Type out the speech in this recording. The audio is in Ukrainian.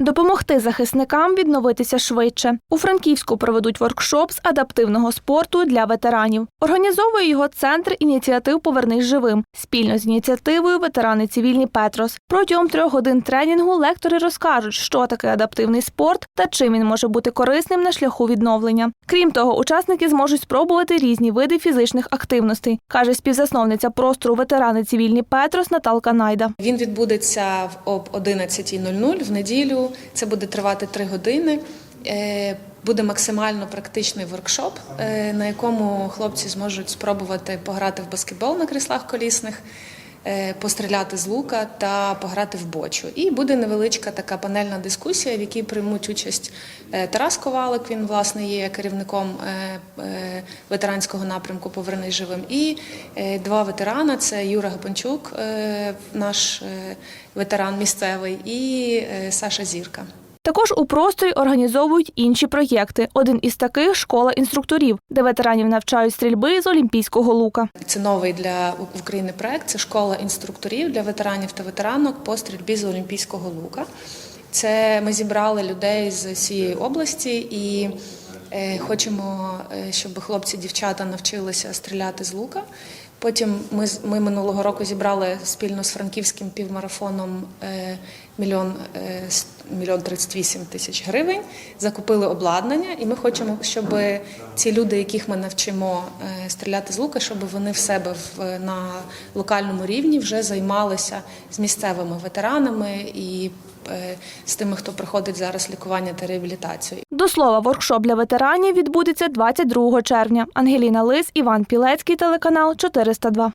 Допомогти захисникам відновитися швидше. У Франківську проведуть воркшоп з адаптивного спорту для ветеранів. Організовує його центр ініціатив Повернись живим спільно з ініціативою Ветерани цивільні Петрос. Протягом трьох годин тренінгу лектори розкажуть, що таке адаптивний спорт та чим він може бути корисним на шляху відновлення. Крім того, учасники зможуть спробувати різні види фізичних активностей, каже співзасновниця простору ветерани цивільні Петрос Наталка Найда. Він відбудеться об 11.00 в неділю. Це буде тривати три години. Е, Буде максимально практичний воркшоп, е, на якому хлопці зможуть спробувати пограти в баскетбол на кріслах колісних, постріляти з лука та пограти в бочу. І буде невеличка така панельна дискусія, в якій приймуть участь е, Тарас Ковалик. Він власне є керівником е, е, ветеранського напрямку Повернись живим. І е, два ветерана: це Юра Гапанчук, е, наш е, ветеран місцевий, і е, Саша Зірка. Також у просторі організовують інші проєкти. Один із таких школа інструкторів, де ветеранів навчають стрільби з олімпійського лука. Це новий для України проект. Це школа інструкторів для ветеранів та ветеранок по стрільбі з олімпійського лука. Це ми зібрали людей з всієї області і е, хочемо, е, щоб хлопці, дівчата навчилися стріляти з лука. Потім ми, ми минулого року зібрали спільно з франківським півмарафоном е, мільйон, мільйон 38 тисяч гривень, закупили обладнання, і ми хочемо, щоб ці люди, яких ми навчимо е, стріляти з лука, щоб вони в себе в, на локальному рівні вже займалися з місцевими ветеранами і е, з тими, хто проходить зараз лікування та реабілітацію. До слова, воркшоп для ветеранів відбудеться 22 червня. Ангеліна Лис, Іван Пілецький, телеканал 402.